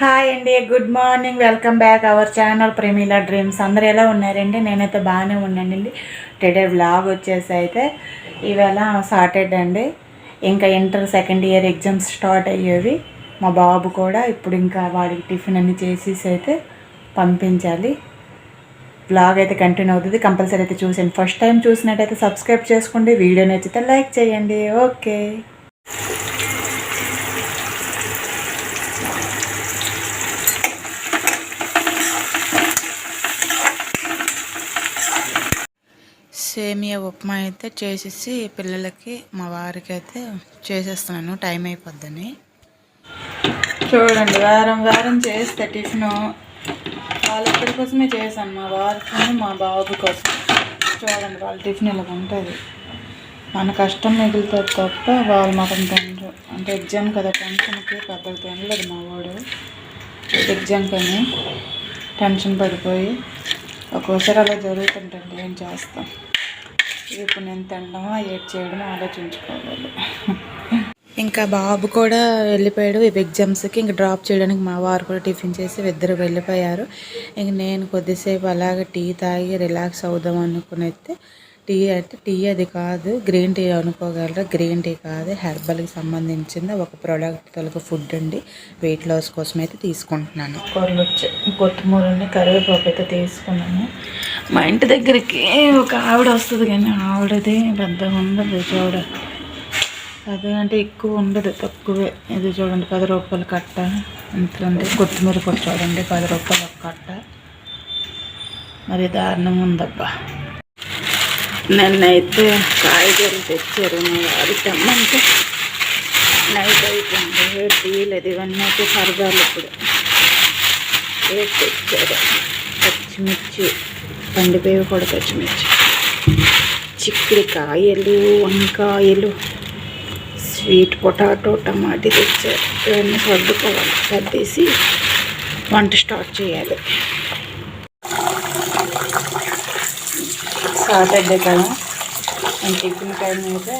Hi అండి good morning welcome back our channel Premila dreams అందరు ఎలా ఉన్నారండి? నేనైతే బాగానే ఉన్నానండి. టుడే వ్లాగ్ వచ్చేసి అయితే ఈవేళ సాటర్డే అండి. ఇంకా inter second year exams start అయ్యేవి. మా బాబు కూడా ఇప్పుడు ఇంకా వాడికి టిఫిన్ అన్ని చేసేసి అయితే పంపించాలి. బ్లాగ్ అయితే కంటిన్యూ అవుతుంది. కంపల్సరీ అయితే చూసాను ఫస్ట్ టైం చూసినట్టయితే సబ్స్క్రైబ్ చేసుకోండి. వీడియో నచ్చితే లైక్ చేయండి. ఓకే సేమియా ఉప్మా అయితే చేసేసి పిల్లలకి మా వారికి అయితే చేసేస్తున్నాను. టైం అయిపోద్దని. చూడండి వారం వారం చేస్తే టిఫిన్. వాళ్ళిద్దరి కోసమే చేశాను. మా వారికి మా బాబు కోసం. చూడండి వాళ్ళ టిఫిన్ ఇలా ఉంటుంది. మన కష్టం మిగులుతుంది తప్ప వాళ్ళు మాత్రం తినరు. అంటే ఎగ్జామ్ కదా టెన్షన్కి పెద్దగా తినలేదు మా వాడు. ఎగ్జామ్కని టెన్షన్ పడిపోయి ఒక్కోసారి అలా జరుగుతుంటుంది. ఏం చేస్తాం? ఇప్పుడు నేను తినడమా ఏడ్ చేయడమో ఆలోచించుకోవాలి. ఇంకా బాబు కూడా వెళ్ళిపోయాడు. ఈ ఎగ్జామ్స్కి ఇంక డ్రాప్ చేయడానికి మా వారు కూడా టిఫిన్ చేసి ఇద్దరు వెళ్ళిపోయారు. ఇంక నేను కొద్దిసేపు అలాగ టీ తాగి రిలాక్స్ అవుదాం అనుకుని అయితే టీ అయితే టీ అది కాదు గ్రీన్ టీ అనుకోగలరా? గ్రీన్ టీ కాదు. హెర్బల్కి సంబంధించింది ఒక ప్రోడక్ట్ తొలగ ఫుడ్ అండి. వెయిట్ లాస్ కోసం అయితే తీసుకుంటున్నాను. కూరలు వచ్చాయి కొత్తిమూరని కరివేపాకు అయితే తీసుకున్నాను. మా ఇంటి దగ్గరికి ఒక ఆవిడ వస్తుంది కానీ ఆవిడది పెద్దగా ఉండదు చూడ. అదే అంటే ఎక్కువ ఉండదు తక్కువే. ఇది చూడండి పది రూపాయలు కట్ట. ఎంతంటే కొత్తిమీర కూడా చూడండి పది రూపాయలు ఒక కట్ట. మరి దారుణం ఉందబ్బా. నన్నైతే కాయగూరలు తెచ్చారు మా వారి తెమ్మంటే నైట్ అయిపోయింది. టీలు ఇవన్నీ అయితే సరదాలు ఇప్పుడు. ఏ తెచ్చారు? పచ్చిమిర్చి. పండిపోయి కూడా పచ్చిమిర్చి చిక్కుడు కాయలు వంకాయలు స్వీట్ పొటాటో టమాటీ తెచ్చారు ఇవన్నీ సర్దుకోవాలి. సర్దేసి వంట స్టార్ట్ చేయాలి. సాటర్డే కదా. నేను టిఫిన్ టైం అయితే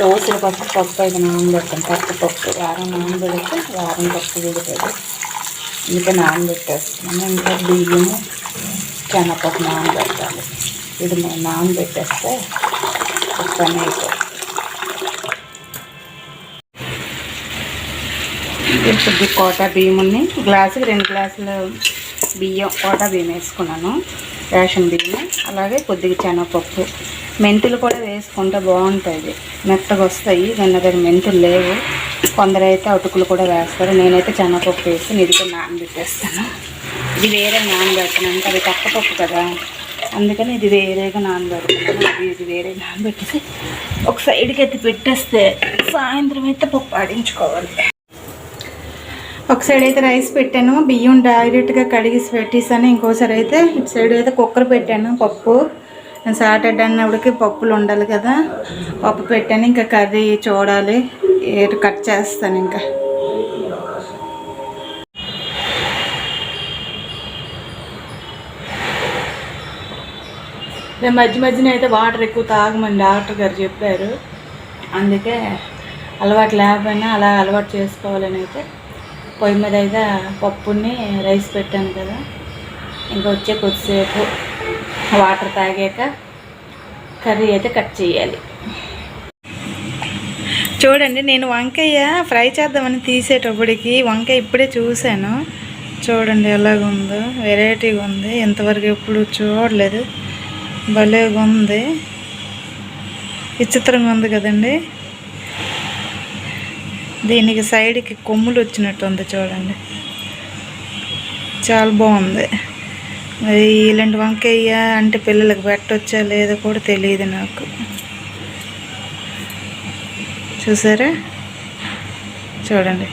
దోశల పప్పు పప్పు అయితే నానబెడతాను పప్పు పప్పు. వారం నానబెడితే వారం పప్పు విడుతుంది ఇంకా నానబెట్టేస్తున్నాను. ఇంకా బియ్యము శనగపప్పు నానబెట్టాలి ఇది మేము నానబెట్టేస్తే పని అయిపోతుంది ఇప్పుడు కోటా బియ్యం గ్లాసుకి రెండు గ్లాసులు బియ్యం కోటా బియ్యం వేసుకున్నాను. రేషన్ బియ్యం అలాగే కొద్దిగా శనగపప్పు. మెంతులు కూడా వేసుకుంటే బాగుంటుంది మెత్తగా వస్తాయి. దాని దగ్గర మెంతులు లేవు. కొందరైతే అటుకులు కూడా వేస్తారు. నేనైతే చెనపప్పు వేసి నిధిగా నానబెట్టేస్తాను. ఇది వేరే నానబెడతాను అది పప్పు కదా. అందుకని ఇది వేరేగా నానబెడుతున్నాను. ఇది ఇది వేరే నానబెట్టేసి ఒక సైడ్కి అయితే పెట్టేస్తే సాయంత్రం అయితే పప్పు ఆడించుకోవాలి. ఒక సైడ్ అయితే రైస్ పెట్టాను. బియ్యం డైరెక్ట్గా కడిగేసి పెట్టేసాను. ఇంకోసారి అయితే ఇటు సైడ్ అయితే కుక్కర్ పెట్టాను. పప్పు. నేను సాటర్డే అన్నప్పటికి పప్పులు ఉండాలి కదా. పప్పు పెట్టాను. ఇంకా కర్రీ చూడాలి. ఏటు కట్ చేస్తాను ఇంకా. నేను మధ్య మధ్యన అయితే వాటర్ ఎక్కువ తాగమని డాక్టర్ గారు చెప్పారు. అందుకే అలవాటు లేకపోయినా అలా అలవాటు చేసుకోవాలని అయితే పొయ్యి మీద అయితే పప్పుని రైస్ పెట్టాను కదా. ఇంకా వచ్చే కొద్దిసేపు వాటర్ తాగాక కర్రీ అయితే కట్ చేయాలి. చూడండి నేను వంకాయ ఫ్రై చేద్దామని తీసేటప్పటికి వంకాయ ఇప్పుడే చూశాను. చూడండి ఎలాగుందో వెరైటీగా ఉంది. ఇంతవరకు ఎప్పుడు చూడలేదు. భలేగా ఉంది. విచిత్రంగా ఉంది కదండి. దీనికి సైడ్కి కొమ్ములు వచ్చినట్టు ఉంది చూడండి. చాలా బాగుంది. ఇలాంటి వంకాయ అంటే పిల్లలకు పెట్టొచ్చా లేదో కూడా తెలియదు నాకు. చూసారా? చూడండి.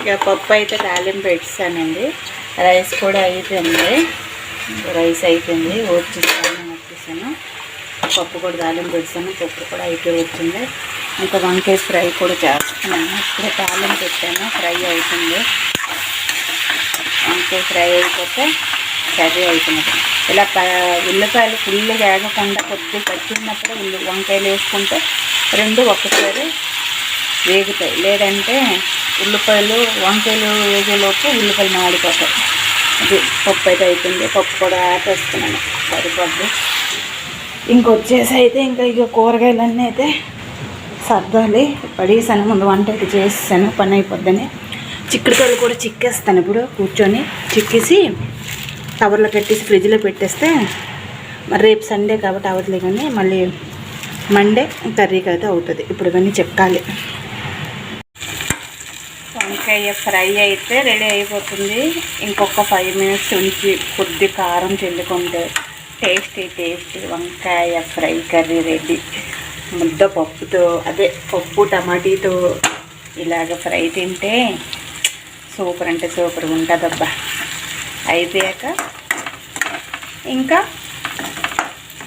ఇక పప్పు అయితే తాలింపు పెట్టానండి రైస్ కూడా అయిపోయింది. రైస్ అయిపోయింది. వచ్చేసాను వచ్చేసాను పప్పు కూడా తాలింపు పెట్టాను పప్పు కూడా అయిపోయి వచ్చింది. ఇంకా వంకాయ ఫ్రై కూడా చేస్తున్నాను. ఇప్పుడే తాలింపు పెట్టాను. ఫ్రై అవుతుంది వంకాయ ఫ్రై అయిపోతే కర్రీ అవుతున్నది ఇలా ప ఉల్లిపాయలు ఫుల్ వేగకుండా కొద్దిగా పచ్చినప్పుడు ఉల్లి వంకాయలు వేసుకుంటే రెండు ఒక్కసారి వేగుతాయి. లేదంటే ఉల్లిపాయలు వంకాయలు వేగేలోపు ఉల్లిపాయలు మాడిపోతాయి. అది పప్పు అయితే అయిపోయింది. పప్పు కూడా ఆపేస్తున్నాను. సరిపోద్ది. ఇంకొచ్చేసి అయితే ఇంకా ఇక కూరగాయలన్నీ అయితే సర్దాలి. పడేసాను. ముందు వంట అయితే చేసేసాను. పని అయిపోద్దని. చిక్కుడుకాయలు కూడా చిక్కేస్తాను ఇప్పుడు కూర్చొని. చిక్కేసి కవర్లో పెట్టేసి ఫ్రిడ్జ్లో పెట్టేస్తే మరి రేపు సండే కాబట్టి అవ్వట్లే కానీ మళ్ళీ మండే కర్రీకి అయితే అవుతుంది. ఇప్పుడు ఇవన్నీ చెక్కాలి వంకాయ ఫ్రై అయితే రెడీ అయిపోతుంది. ఇంకొక ఫైవ్ మినిట్స్ ఉంచి కొద్ది కారం చెల్లుకుంటే టేస్టీ టేస్టీ వంకాయ ఫ్రై కర్రీ రెడీ. ముద్ద పప్పుతో అదే పప్పు టమాటీతో ఇలాగ ఫ్రై తింటే సూపర్ అంటే సూపర్ ఉంటుందబ్బా. అయిపోయాక ఇంకా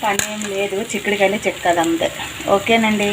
పని ఏం లేదు చిక్కుడుకాయలు చెక్కాలి అంతే ఓకేనండి.